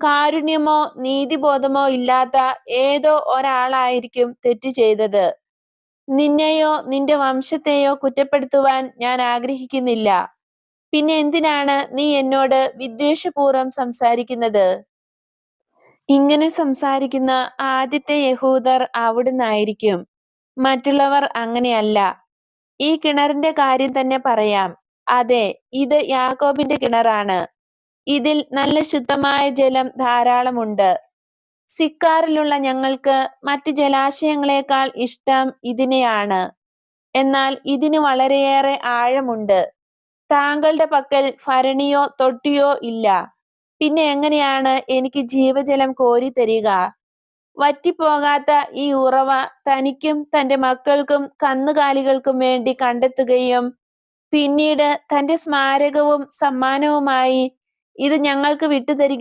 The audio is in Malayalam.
കാരുണ്യമോ നീതിബോധമോ ഇല്ലാത്ത ഏതോ ഒരാളായിരിക്കും തെറ്റ് ചെയ്തത്. നിന്നെയോ നിന്റെ വംശത്തെയോ കുറ്റപ്പെടുത്തുവാൻ ഞാൻ ആഗ്രഹിക്കുന്നില്ല. പിന്നെ എന്തിനാണ് നീ എന്നോട് വിദ്വേഷപൂർവം സംസാരിക്കുന്നത്? ഇങ്ങനെ സംസാരിക്കുന്ന ആദ്യത്തെ യഹൂദർ അവിടുന്നായിരിക്കും. മറ്റുള്ളവർ അങ്ങനെയല്ല. ഈ കിണറിന്റെ കാര്യം തന്നെ പറയാം. അതെ ഇത് യാക്കോബിന്റെ കിണറാണ്. ഇതിൽ നല്ല ശുദ്ധമായ ജലം ധാരാളമുണ്ട്. സിക്കാറിലുള്ള ഞങ്ങൾക്ക് മറ്റ് ജലാശയങ്ങളെക്കാൾ ഇഷ്ടം ഇതിനെയാണ്. എന്നാൽ ഇതിന് വളരെയേറെ ആഴമുണ്ട്. താങ്കളുടെ പക്കൽ ഭരണിയോ തൊട്ടിയോ ഇല്ല. പിന്നെ എങ്ങനെയാണ് എനിക്ക് ജീവജലം കോരി തരിക? വറ്റിപ്പോകാത്ത ഈ ഉറവ തനിക്കും തന്റെ മക്കൾക്കും കന്നുകാലികൾക്കും വേണ്ടി കണ്ടെത്തുകയും പിന്നീട് തന്റെ സ്മാരകവും സമ്മാനവുമായി ഇത് ഞങ്ങൾക്ക് വിട്ടുതരിക